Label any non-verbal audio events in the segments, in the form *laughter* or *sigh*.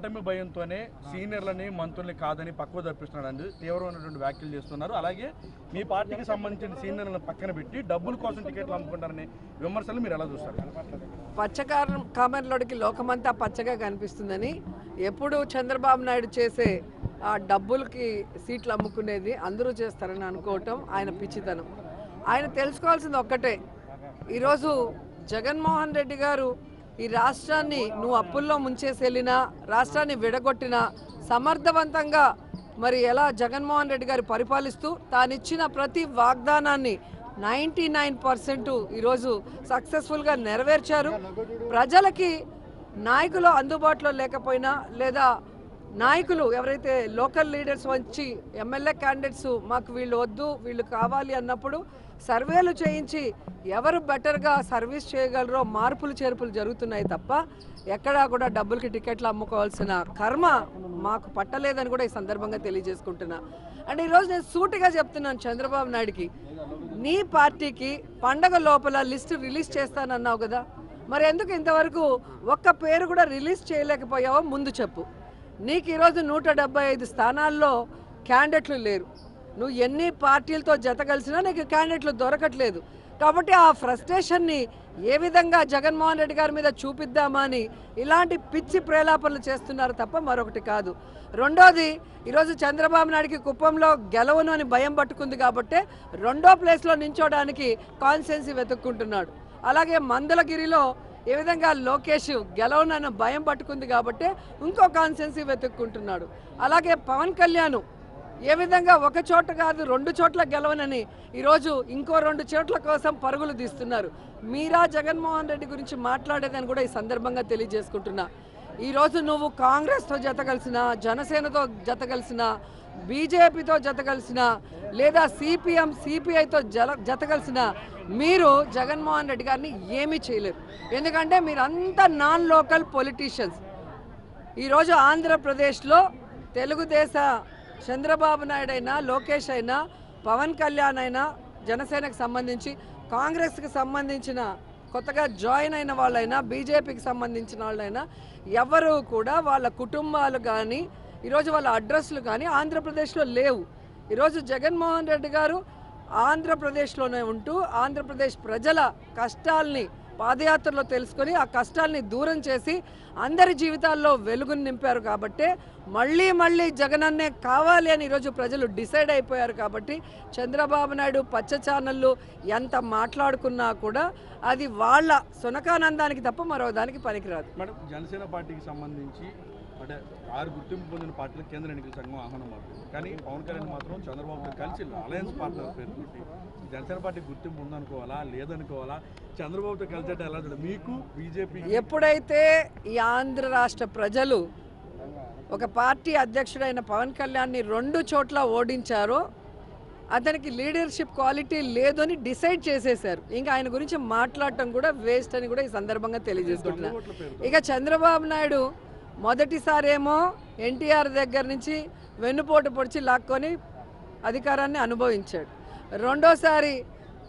ఓటమి భయంతోనే సీనియర్లని మంత్రుల్ని కాదని పక్కవ తప్పిస్తున్నాడు తీవ్రమైనటువంటి వ్యాఖ్యలు చేస్తున్నారు. అలాగే మీ పార్టీకి సంబంధించిన సీనియర్లను పక్కన పెట్టి డబ్బుల కోసం టికెట్లు అమ్ముకుంటారనే విమర్శలు మీరు ఎలా చూస్తారు? పచ్చకారం కామెంట్లోడికి లోకమంతా పచ్చగా కనిపిస్తుందని ఎప్పుడు చంద్రబాబు నాయుడు చేసే ఆ డబ్బులకి సీట్లు అమ్ముకునేది అందరూ చేస్తారని అనుకోవటం ఆయన పిచ్చితనం. ఆయన తెలుసుకోవాల్సింది ఒక్కటే. ఈరోజు జగన్మోహన్ రెడ్డి గారు ఈ రాష్ట్రాన్ని నువ్వు అప్పుల్లో ముంచేసెళ్ళినా రాష్ట్రాన్ని విడగొట్టినా సమర్థవంతంగా మరి ఎలా జగన్మోహన్ రెడ్డి గారు పరిపాలిస్తూ తానిచ్చిన ప్రతి వాగ్దానాన్ని నైంటీ నైన్ పర్సెంట్ ఈరోజు సక్సెస్ఫుల్గా నెరవేర్చారు. ప్రజలకి నాయకులు అందుబాటులో లేకపోయినా లేదా నాయకులు ఎవరైతే లోకల్ లీడర్స్ వచ్చి ఎమ్మెల్యే క్యాండిడేట్స్ మాకు వీళ్ళు వద్దు వీళ్ళు కావాలి అన్నప్పుడు సర్వేలు చేయించి ఎవరు బెటర్గా సర్వీస్ చేయగలరో మార్పులు చేర్పులు జరుగుతున్నాయి తప్ప ఎక్కడా కూడా డబ్బులకి టికెట్లు అమ్ముకోవాల్సిన కర్మ మాకు పట్టలేదని కూడా ఈ సందర్భంగా తెలియజేసుకుంటున్నా. అండ్ ఈరోజు నేను సూటిగా చెప్తున్నాను చంద్రబాబు నాయుడికి నీ పార్టీకి పండగ లోపల లిస్టు రిలీజ్ చేస్తానన్నావు కదా మరి ఎందుకు ఇంతవరకు ఒక్క పేరు కూడా రిలీజ్ చేయలేకపోయావో ముందు చెప్పు. నీకు ఈరోజు నూట డెబ్బై ఐదు స్థానాల్లో క్యాండిడేట్లు లేరు. నువ్వు ఎన్ని పార్టీలతో జత కలిసినా నీకు క్యాండిడేట్లు దొరకట్లేదు. కాబట్టి ఆ ఫ్రస్ట్రేషన్ని ఏ విధంగా జగన్మోహన్ రెడ్డి గారి మీద చూపిద్దామా అని ఇలాంటి పిచ్చి ప్రేలాపనలు చేస్తున్నారు తప్ప మరొకటి కాదు. రెండోది ఈరోజు చంద్రబాబు నాయుడికి కుప్పంలో గెలవను అని భయం పట్టుకుంది కాబట్టి రెండో ప్లేస్లో నించోడానికి కాన్సెన్సీ వెతుక్కుంటున్నాడు. అలాగే మందలగిరిలో ఏ విధంగా లోకేష్ గెలవనన్న భయం పట్టుకుంది కాబట్టి ఇంకో కాన్సెన్సీ వెతుక్కుంటున్నాడు. అలాగే పవన్ కళ్యాణ్ ఏ విధంగా ఒక చోట కాదు రెండు చోట్ల గెలవనని ఈరోజు ఇంకో రెండు చోట్ల కోసం పరుగులు తీస్తున్నారు. మీరా జగన్మోహన్ రెడ్డి గురించి మాట్లాడేదని కూడా ఈ సందర్భంగా తెలియజేసుకుంటున్నా. ఈరోజు నువ్వు కాంగ్రెస్తో జత కలిసిన జనసేనతో జత కలిసిన బీజేపీతో జతకలిసిన లేదా సిపిఎం సిపిఐతో జల జతకలిసిన మీరు జగన్మోహన్ రెడ్డి గారిని ఏమీ చేయలేరు. ఎందుకంటే మీరంతా నాన్ లోకల్ పొలిటీషియన్స్. ఈరోజు ఆంధ్రప్రదేశ్లో తెలుగుదేశ చంద్రబాబు నాయుడు అయినా లోకేష్ అయినా పవన్ కళ్యాణ్ అయినా జనసేనకు సంబంధించి కాంగ్రెస్కి సంబంధించిన కొత్తగా జాయిన్ అయిన వాళ్ళైనా బీజేపీకి సంబంధించిన వాళ్ళైనా ఎవరు కూడా వాళ్ళ కుటుంబాలు కానీ ఈరోజు వాళ్ళ అడ్రస్లు కానీ ఆంధ్రప్రదేశ్లో లేవు. ఈరోజు జగన్మోహన్ రెడ్డి గారు ఆంధ్రప్రదేశ్లోనే ఉంటూ ఆంధ్రప్రదేశ్ ప్రజల కష్టాల్ని పాదయాత్రలో తెలుసుకొని ఆ కష్టాల్ని దూరం చేసి అందరి జీవితాల్లో వెలుగును నింపారు కాబట్టి మళ్ళీ మళ్ళీ జగనన్నే కావాలి అని ఈరోజు ప్రజలు డిసైడ్ అయిపోయారు కాబట్టి చంద్రబాబు నాయుడు పచ్చ ఛానళ్ళు ఎంత మాట్లాడుకున్నా కూడా అది వాళ్ళ సునకానందానికి తప్ప మరో దానికి పనికిరాదు. మేడం జనసేన పార్టీకి సంబంధించి అంటే ఆరు గుర్తింపు పొందిన పార్టీలు కేంద్ర ఎన్నికల సంఘం ఆహ్వానం మాత్రం కానీ పవన్ కళ్యాణ్ మాత్రం చంద్రబాబుతో కలిసి అలయన్స్ పార్ట్నర్ పేరు పెట్టి జనసేన పార్టీ గుర్తింపు ఉందనుకోవాలా లేదనుకోవాలా? చంద్రబాబుతో కలిసి అంటే ఎలా మీకు బీజేపీ *laughs* ఎప్పుడైతే ఈ ఆంధ్ర రాష్ట్ర ప్రజలు ఒక పార్టీ అధ్యక్షుడైన పవన్ కళ్యాణ్ని రెండు చోట్ల ఓడించారో అతనికి లీడర్షిప్ క్వాలిటీ లేదు అని డిసైడ్ చేసేశారు. ఇంకా ఆయన గురించి మాట్లాడటం కూడా వేస్ట్ అని కూడా ఈ సందర్భంగా తెలియజేసుకుంటున్నా ఓట్ల పేరు ఇక చంద్రబాబు నాయుడు మొదటిసారేమో ఎన్టీఆర్ దగ్గర నుంచి వెన్నుపోటు పొడిచి లాక్కొని అధికారాన్ని అనుభవించాడు. రెండోసారి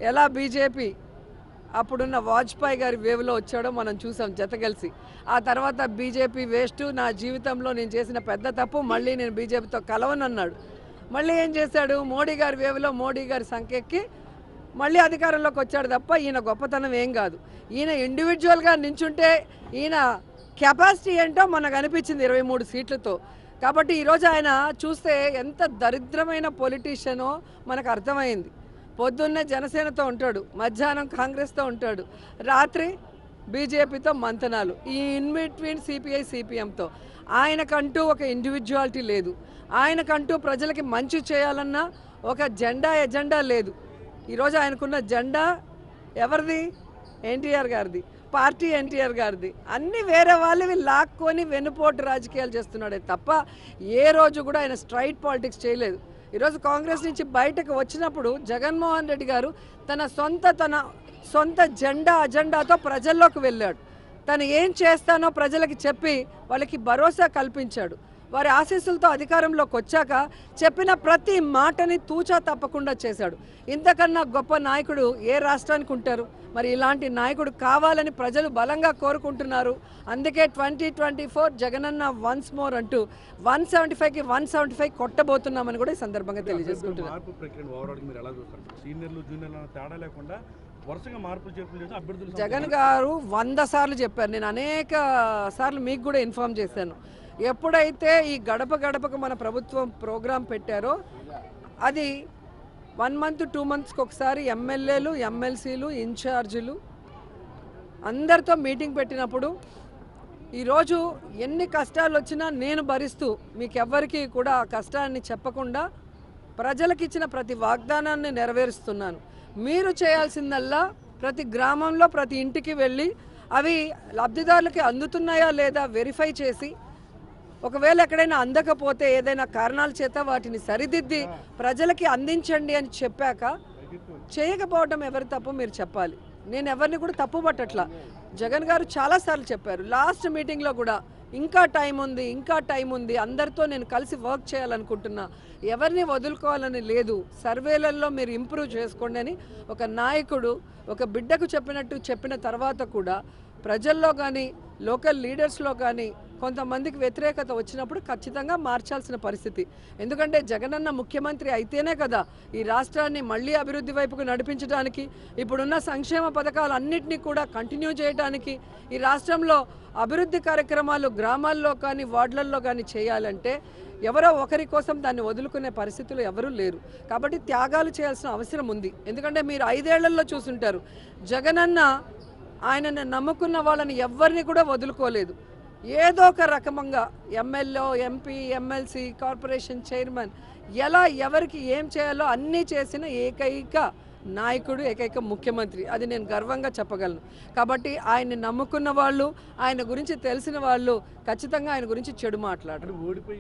ఎలా బీజేపీ అప్పుడున్న వాజ్పేయి గారి వేవ్లో వచ్చాడో మనం చూసాం జతగలిసి ఆ తర్వాత బీజేపీ వేస్ట్ నా జీవితంలో నేను చేసిన పెద్ద తప్పు మళ్ళీ నేను బీజేపీతో కలవనన్నాడు. మళ్ళీ ఏం చేశాడు? మోడీ గారి వేవ్లో మోడీ గారి సంఖ్యకి మళ్ళీ అధికారంలోకి వచ్చాడు తప్ప ఈయన గొప్పతనం ఏం కాదు. ఈయన ఇండివిజువల్గా నించుంటే ఈయన కెపాసిటీ ఏంటో మనకు అనిపించింది ఇరవై మూడు సీట్లతో. కాబట్టి ఈరోజు ఆయన చూస్తే ఎంత దరిద్రమైన పొలిటీషియనో మనకు అర్థమైంది. పొద్దున్నే జనసేనతో ఉంటాడు మధ్యాహ్నం కాంగ్రెస్తో ఉంటాడు రాత్రి బీజేపీతో మంతనాలు ఈ ఇన్ బిట్వీన్ సిపిఐ సిపిఎంతో. ఆయనకంటూ ఒక ఇండివిజువాలిటీ లేదు. ఆయనకంటూ ప్రజలకి మంచి చేయాలన్న ఒక జెండా ఎజెండా లేదు. ఈరోజు ఆయనకున్న జెండా ఎవరిది? ఎన్టీఆర్ గారిది పార్టీ ఎన్టీఆర్ గారిది. అన్ని వేరే వాళ్ళవి లాక్కొని వెనుపోటు రాజకీయాలు చేస్తున్నాడే తప్ప ఏ రోజు కూడా ఆయన స్ట్రైట్ పాలిటిక్స్ చేయలేదు. ఈరోజు కాంగ్రెస్ నుంచి బయటకు వచ్చినప్పుడు జగన్మోహన్ రెడ్డి గారు తన సొంత తన సొంత జెండా అజెండాతో ప్రజల్లోకి వెళ్ళాడు. తను ఏం చేస్తానో ప్రజలకి చెప్పి వాళ్ళకి భరోసా కల్పించాడు. వారి ఆశీస్సులతో అధికారంలోకి వచ్చాక చెప్పిన ప్రతి మాటని తూచా తప్పకుండా చేశాడు. ఇంతకన్నా గొప్ప నాయకుడు ఏ రాష్ట్రానికి ఉంటారు? మరి ఇలాంటి నాయకుడు కావాలని ప్రజలు బలంగా కోరుకుంటున్నారు. అందుకే twenty twenty four Jagananna once more అంటూ వన్ సెవెంటీ ఫైవ్కి వన్ సెవెంటీ ఫైవ్ కొట్టబోతున్నామని కూడా ఈ సందర్భంగా తెలియజేసుకుంటున్నాను వరుసగా మార్పులు చేర్పులు అభ్యర్థులు జగన్ గారు వంద సార్లు చెప్పారు. నేను అనేక సార్లు మీకు కూడా ఇన్ఫామ్ చేశాను. ఎప్పుడైతే ఈ గడప గడపకు మన ప్రభుత్వం ప్రోగ్రాం పెట్టారో అది వన్ మంత్ టూ మంత్స్కి ఒకసారి ఎమ్మెల్యేలు ఎమ్మెల్సీలు ఇన్ఛార్జీలు అందరితో మీటింగ్ పెట్టినప్పుడు ఈరోజు ఎన్ని కష్టాలు వచ్చినా నేను భరిస్తూ మీకు ఎవ్వరికీ కూడా ఆ కష్టాన్ని చెప్పకుండా ప్రజలకు ఇచ్చిన ప్రతి వాగ్దానాన్ని నెరవేరుస్తున్నాను. మీరు చేయాల్సిందల్లా ప్రతి గ్రామంలో ప్రతి ఇంటికి వెళ్ళి అవి లబ్ధిదారులకి అందుతున్నాయా లేదా వెరిఫై చేసి ఒకవేళ ఎక్కడైనా అందకపోతే ఏదైనా కారణాల చేత వాటిని సరిదిద్ది ప్రజలకి అందించండి అని చెప్పాక చేయకపోవడం ఎవరి తప్పు మీరు చెప్పాలి. నేను ఎవరిని కూడా తప్పు పట్టట్లా జగన్ గారు చాలాసార్లు చెప్పారు. లాస్ట్ మీటింగ్లో కూడా ఇంకా టైం ఉంది ఇంకా టైం ఉంది అందరితో నేను కలిసి వర్క్ చేయాలనుకుంటున్నా. ఎవరిని వదులుకోవాలని లేదు. సర్వేలలో మీరు ఇంప్రూవ్ చేసుకోండి అని ఒక నాయకుడు ఒక బిడ్డకు చెప్పినట్టు చెప్పిన తర్వాత కూడా ప్రజల్లో కానీ లోకల్ లీడర్స్లో కానీ కొంతమందికి వ్యతిరేకత వచ్చినప్పుడు ఖచ్చితంగా మార్చాల్సిన పరిస్థితి. ఎందుకంటే జగనన్న ముఖ్యమంత్రి అయితేనే కదా ఈ రాష్ట్రాన్ని మళ్ళీ అభివృద్ధి వైపుకు నడిపించడానికి ఇప్పుడున్న సంక్షేమ పథకాలు అన్నింటినీ కూడా కంటిన్యూ చేయడానికి ఈ రాష్ట్రంలో అభివృద్ధి కార్యక్రమాలు గ్రామాల్లో కానీ వార్డులలో కానీ చేయాలంటే ఎవరో ఒకరి కోసం దాన్ని వదులుకునే పరిస్థితులు ఎవరూ లేరు. కాబట్టి త్యాగాలు చేయాల్సిన అవసరం ఉంది. ఎందుకంటే మీరు ఐదేళ్ళలో చూసుంటారు జగనన్న ఆయనను నమ్ముకున్న వాళ్ళని ఎవరిని కూడా వదులుకోలేదు. ఏదో ఒక రకమంగా MLA MP MLC corporation chairman ఎలా ఎవరికి ఏం చేయాలో అన్నీ చేసిన ఏకైక నాయకుడు ఏకైక ముఖ్యమంత్రి. అది నేను గర్వంగా చెప్పగలను. కాబట్టి ఆయన్ని నమ్ముకున్న వాళ్ళు ఆయన గురించి తెలిసిన వాళ్ళు ఖచ్చితంగా ఆయన గురించి చెడు మాట్లాడరు. ఓడిపోయి